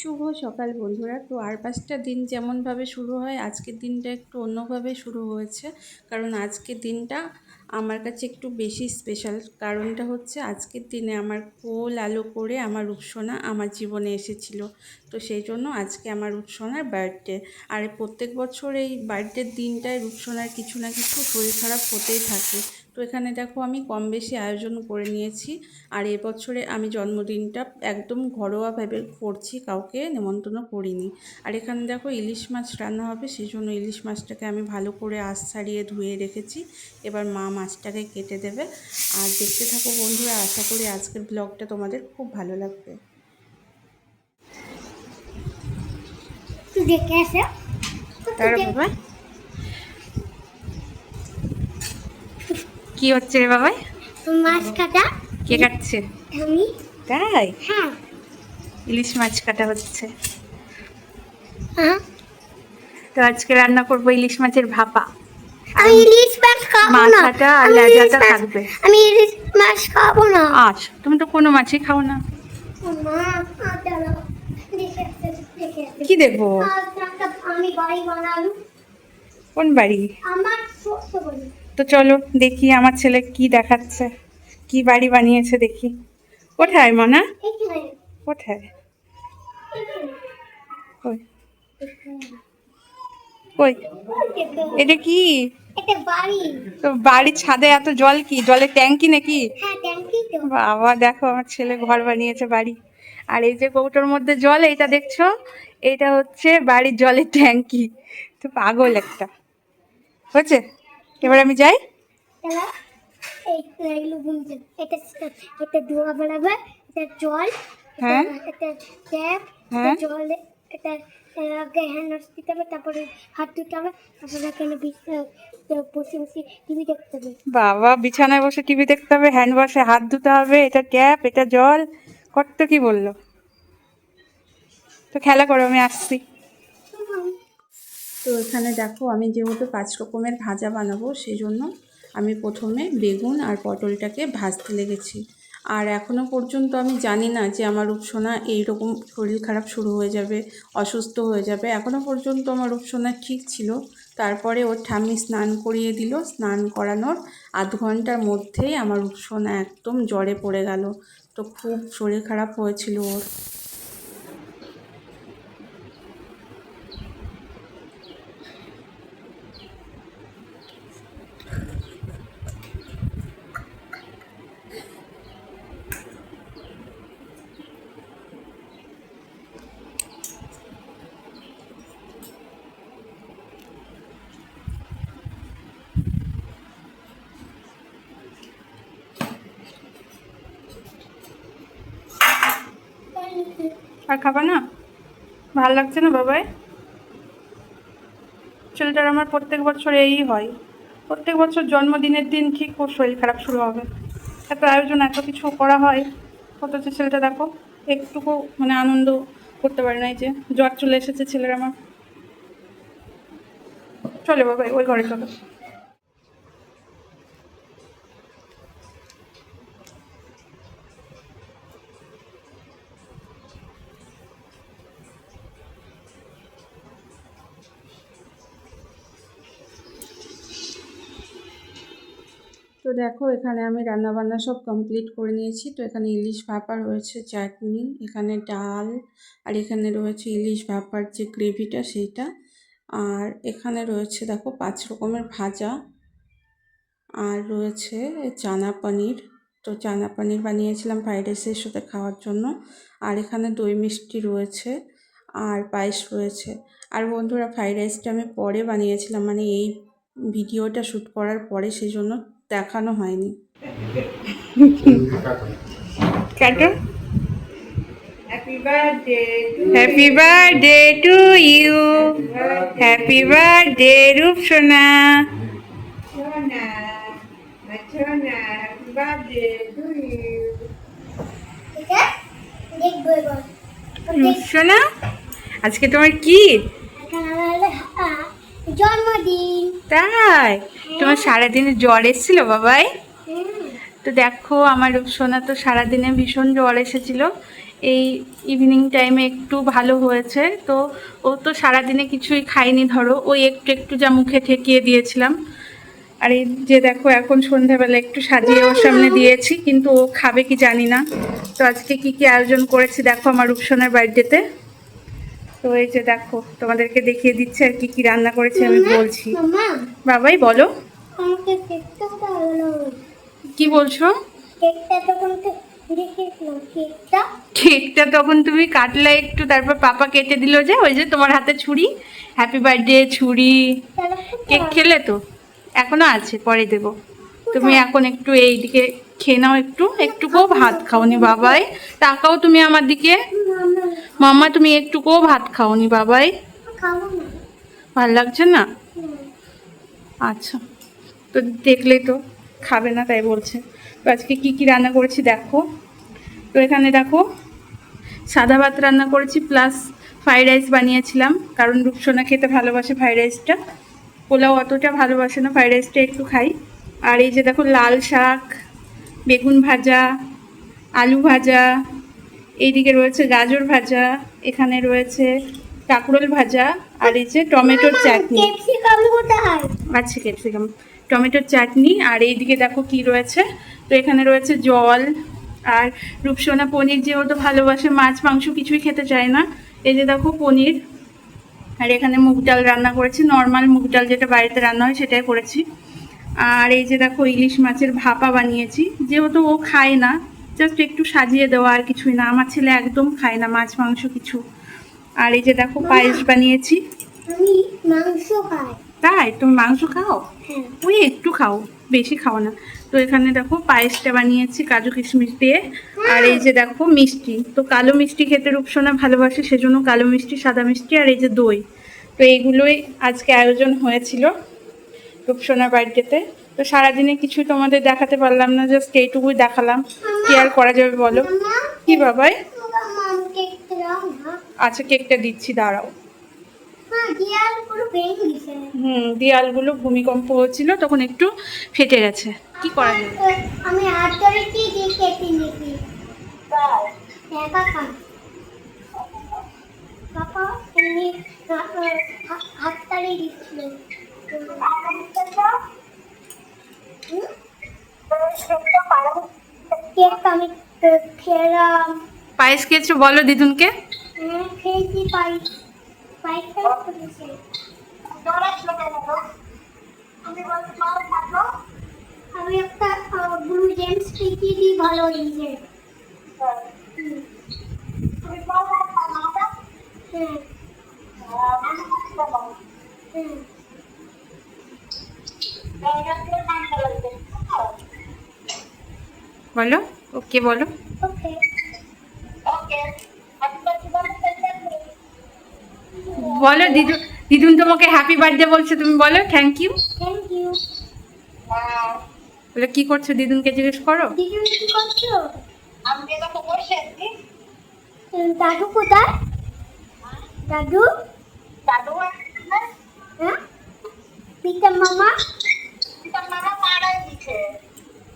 শুভ সকাল বন্ধুরা। তো আর পাঁচটা দিন যেমনভাবে শুরু হয়, আজকের দিনটা একটু অন্যভাবে শুরু হয়েছে। কারণ আজকের দিনটা আমার কাছে একটু বেশি স্পেশাল কারণটা হচ্ছে আজকের দিনে আমার কোল আলো করে আমার রূপসোনা আমার জীবনে এসেছিল। তো সেই জন্য আজকে আমার রূপসোনার বার্থডে আর প্রত্যেক বছর এই বার্থডের দিনটায় রূপসোনার কিছু না কিছু শরীর খারাপ হতেই থাকে। এখানে দেখো আমি কম বেশি আয়োজন করে নিয়েছি। আর এবছরে আমি জন্মদিনটা একদম ঘরোয়াভাবে করছি কাউকে নেমন্তন্ন করিনি। আর এখানে দেখো ইলিশ মাছ রান্না হবে সেই জন্য ইলিশ মাছটাকে আমি ভালো করে আশ ছাড়িয়ে ধুয়ে রেখেছি। এবার মা মাছটাকে কেটে দেবে। আর দেখতে থাকো বন্ধুরা আশা করি আজকের ব্লগটা তোমাদের খুব ভালো লাগবে। তার বাবা কি হচ্ছে রে বাবাই? মাছ কাটা। কে কাটছে? আমি। তাই? হ্যাঁ। ইলিশ মাছ কাটা হচ্ছে। হ্যাঁ। তো আজকে রান্না করব ইলিশ মাছের ভাপা। আমি ইলিশ মাছ খাব না। মাথাটা আর লেজাটা থাকবে। আমি ইলিশ মাছ খাব না। আস। তুমি তো কোনো মাছই খাও না। কি দেখব আমি বাড়ি কোন বাড়ি? আমার বাড়ি। তো চলো দেখি আমার ছেলে কি দেখাচ্ছে। কি বাড়ি বানিয়েছে দেখি। কোথায় মনা? কোথায়? কই? কই? এটা এটা কি বাড়ি। তো বাড়ির ছাদে এত জল কি? জলের ট্যাঙ্কি নাকি? হ্যাঁ বাবা দেখো আমার ছেলে ঘর বানিয়েছে বাড়ি। আর এই যে কৌটোর মধ্যে জল এইটা দেখছ? এইটা হচ্ছে বাড়ির জলের ট্যাঙ্কি। তো পাগল একটা। হচ্ছে এবার আমি যাই। এটা এটা এটা জল হ্যাঁ। এটা ট্যাপ হ্যাঁ। জল এটা আগে হ্যান্ড ওয়াশ দিতে হবে তারপরে হাত ধুতে হবে তারপরে এখানে বসে বসে টিভি দেখতে হবে। বাবা বিছানায় বসে টিভি দেখতে হবে হ্যান্ড ওয়াশে হাত ধুতে হবে এটা ট্যাপ এটা জল কত কি বলল? তো খেলা করো আমি আসছি। তো এখানে দেখো আমি যেহেতু পাঁচ রকমের ভাজা বানাবো সেই জন্য আমি প্রথমে বেগুন আর পটলটাকে ভাজতে লেগেছি। আর এখনও পর্যন্ত আমি জানি না যে আমার রূপসোনা এইরকম শরীর খারাপ শুরু হয়ে যাবে, অসুস্থ হয়ে যাবে। এখনও পর্যন্ত আমার রূপসোনা ঠিক ছিল। তারপরে ওর ঠাম্মি স্নান করিয়ে দিল। স্নান করানোর আধ ঘণ্টার মধ্যেই আমার রূপসোনা একদম জ্বরে পড়ে গেল। তো খুব শরীর খারাপ হয়েছিল ওর। আর খাবা না? ভালো লাগছে না বাবাই? ছেলেটার আমার প্রত্যেক বছর এই হয়। প্রত্যেক বছর জন্মদিনের দিন ঠিক ওর শরীর খারাপ শুরু হবে। এত আয়োজন, এত কিছু করা হয়। কত অথচ ছেলেটা দেখো, একটুকু মানে আনন্দ করতে পারে না এই যে, জ্বর চলে এসেছে ছেলের আমার। চলে বাবা ওই ঘরে চলো। তো দেখো, এখানে আমি রান্না বান্না সব কমপ্লিট করে নিয়েছি। তো এখানে ইলিশ ভাপা রয়েছে, চাটনি, এখানে ডাল, আর এখানে রয়েছে ইলিশ ভাপার যে গ্রেভিটা সেইটা। আর এখানে রয়েছে দেখো, পাঁচ রকমের ভাজা। আর রয়েছে চানা পনির। তো চানা পনির বানিয়েছিলাম ফ্রাইড রাইসের সাথে খাওয়ার জন্য। আর এখানে দই মিষ্টি রয়েছে, আর পায়েস রয়েছে। আর বন্ধুরা ফ্রাইড রাইসটা আমি পরে বানিয়েছিলাম। মানে এই ভিডিওটা শ্যুট করার পরে সেই জন্য দেখানো হয়নি কাটো happy birthday to you happy birthday ঠিক আছে দেখব আজকে তোমার কি জন্মদিন তাই তোমার সারাদিনে জ্বর এসেছিল বাবাই? তো দেখো আমার রূপসোনা তো সারাদিনে ভীষণ জ্বর এসেছিল। এই ইভিনিং টাইমে একটু ভালো হয়েছে। তো ও তো সারাদিনে কিছুই খায়নি ধরো। ওই একটু একটু যা মুখে ঠেকিয়ে দিয়েছিলাম। আর এই যে দেখো এখন সন্ধ্যাবেলা একটু সাজিয়ে ওর সামনে দিয়েছি কিন্তু ও খাবে কি জানি না। তো আজকে কি কি আয়োজন করেছি দেখো আমার রূপসোনার বার্থডেতে। তো এই যে দেখো তোমাদেরকে দেখিয়ে দিচ্ছে আর কি কি রান্না করেছি আমি বলছি। বাবাই বলো। আমাকে কেকটা ভালো। কি বলছো? কেকটা তখন তো কেকটা? কেকটা তখন তুমি কাটলে একটু তারপর পাপা কেটে দিল যে ওই যে তোমার হাতে ছুরি। হ্যাপি বার্থডে ছুরি। কেক খেলে তো? এখনও আছে পরে দেব। তুমি এখন একটু এই দিকে খেয়ে নাও একটু। একটুকুও ভাত খাওনি বাবাই। তাকাও তুমি আমার দিকে। মাম্মা তুমি একটুকুও ভাত খাওনি বাবাই। ভালো লাগছে না? আচ্ছা। তো দেখলেই তো খাবে না তাই বলছে। তো আজকে কি কি রান্না করেছি দেখো। তো এখানে দেখো সাদা ভাত রান্না করেছি প্লাস ফ্রাইড রাইস বানিয়েছিলাম কারণ রূপসোনা খেতে ভালোবাসে ফ্রাইড রাইসটা পোলাও অতটা ভালোবাসে না ফ্রাইড রাইসটা একটু খাই। আর এই যে দেখো লাল শাক বেগুন ভাজা আলু ভাজা এইদিকে রয়েছে গাজর ভাজা এখানে রয়েছে কাঁকরোল ভাজা আর এই যে টমেটোর চাটনি। আচ্ছা ক্যাপসিকাম টমেটোর চাটনি আর এইদিকে দেখো কি রয়েছে। তো এখানে রয়েছে জল আর রূপসোনা পনির যেহেতু ভালোবাসে মাছ মাংস কিছুই খেতে চায় না। এই যে দেখো পনির আর এখানে মুগ ডাল রান্না করেছি। নর্মাল মুগ ডাল যেটা বাড়িতে রান্না হয় সেটাই করেছি। আর এই যে দেখো ইলিশ মাছের ভাপা বানিয়েছি। যেহেতু ও খায় না জাস্ট একটু সাজিয়ে দেওয়া আর কিছুই না। আমার ছেলে একদম খায় না মাছ মাংস কিছু। আর এই যে দেখো পায়েস বানিয়েছি। আমি মাংস খাই। তাই? তুমি মাংস খাও? হ্যাঁ। ওই একটু খাও বেশি খাও না। তো এখানে দেখো পায়েসটা বানিয়েছি কাজু কিশমিশ দিয়ে। আর এই যে দেখো মিষ্টি। তো কালো মিষ্টি খেতে রূপসোনা ভালোবাসে সেজন্য কালো মিষ্টি সাদা মিষ্টি আর এই যে দই। তো এইগুলোই আজকে আয়োজন হয়েছিল রূপসোনার বার্থডেতে তো সারাদিনে কিছুই তোমাদের দেখাতে পারলাম না জাস্ট এইটুকুই দেখালাম। কি আর করা যাবে বলো? কি বাবাই? আচ্ছা কেকটা দিচ্ছি দাঁড়াও হ্যাঁ দিয়াল পুরো ভেঙে গেছে হুম দেয়ালগুলো ভূমিকম্প হচ্ছিল তখন একটু ফেটে গেছে। কি করা যাবে আমি হাত ধরে কি এমনি হাত তাড়িয়ে দিচ্ছিল। খেলাম। পায়েস খেয়েছো বলো দিদুনকে? হ্যাঁ খেয়েছি করেছে আমি একটা ব্লু জেমস পিটি দি ভালো হয়েছে। হ্যাঁ বলো ওকে বলো ওকে বলো দিদু দিদুন তোমাকে হ্যাপি বার্থডে বলছে তুমি বলো থ্যাংক ইউ থ্যাংক ইউ বলে কি করছ দিদুনকে জিজ্ঞেস করো? দিদি কি করছ? দাদু কোথায়? দাদু? হ্যাঁ? পিতা মামা?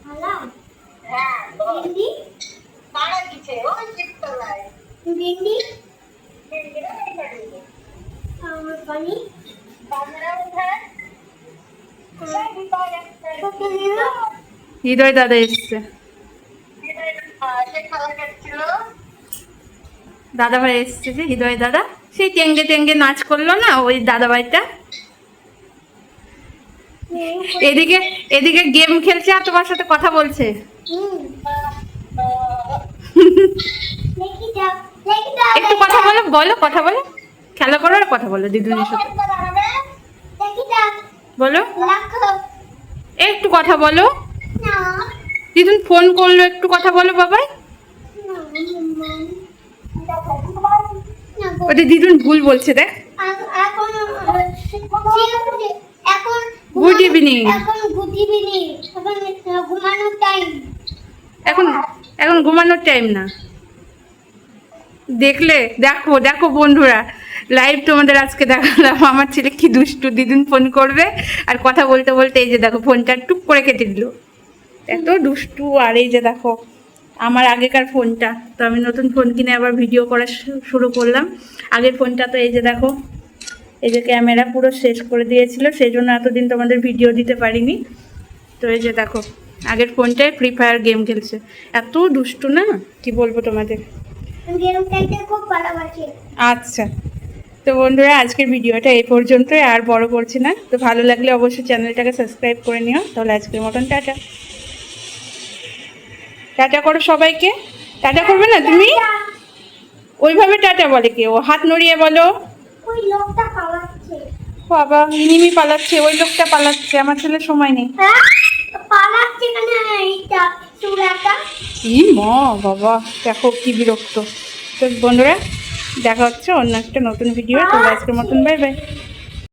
হালা ভিন্ডি ভিন্ডি আমার পানি ওকে দিলো হৃদয় দাদা এসছে। দাদা ভাই এসছে যে, হৃদয় দাদা। সেই টেঙ্গে টেঙ্গে নাচ করল না, ওই দাদা ভাইটা এদিকে এদিকে গেম খেলছে আর তোমার সাথে কথা বলছে। একটু কথা বলো বলো, কথা বলো। খেলা করো আর কথা বলো দিদুনের সাথে। বলো। একটু কথা বলো। দিদুন ফোন করল, একটু কথা বলো বাবাই। ওটা দিদুন ভুল বলছে, দেখ। গুড ইভিনিং এখন এখন ঘুমানোর টাইম না। দেখলে, দেখো দেখো বন্ধুরা লাইভ তোমাদের আজকে দেখালাম। আমার ছেলে কি দুষ্টু, দিদিন ফোন করবে আর কথা বলতে বলতে এই যে দেখো ফোনটা টুক করে কেটে দিল। এত দুষ্টু আর এই যে দেখো আমার আগেকার ফোনটা। তো আমি নতুন ফোন কিনে আবার ভিডিও করা শুরু করলাম। আগের ফোনটা তো এই যে দেখো এই যে ক্যামেরা পুরো শেষ করে দিয়েছিল সেই জন্য এতদিন তোমাদের ভিডিও দিতে পারিনি। তো এই যে দেখো আগের ফোনটায় ফ্রি ফায়ার গেম খেলছে। এত দুষ্টু না? কি বলব তোমাদের? আচ্ছা। তো বন্ধুরা আজকের ভিডিওটা এই পর্যন্তই আর বড় করছি না। তো ভালো লাগলে অবশ্যই চ্যানেলটাকে সাবস্ক্রাইব করে নিও। তাহলে আজকের মতন টাটা। টাটা করো সবাইকে। টাটা করবে না তুমি? ওইভাবে টাটা বলে কেউ। হাত নড়িয়ে বলো। ওই লোকটা পালাচ্ছে। বাবা মিনিমি পালাচ্ছে ওই লোকটা পালাচ্ছে আমার ছেলে সময় নেই। হ্যাঁ? পালাচ্ছে কেন এইটা চূড়াটা? কি ম বাবা দেখো কি বিরক্ত। তো বন্ধুরা দেখা হচ্ছে অন্য একটা নতুন ভিডিও তো আজকের মতন বাই বাই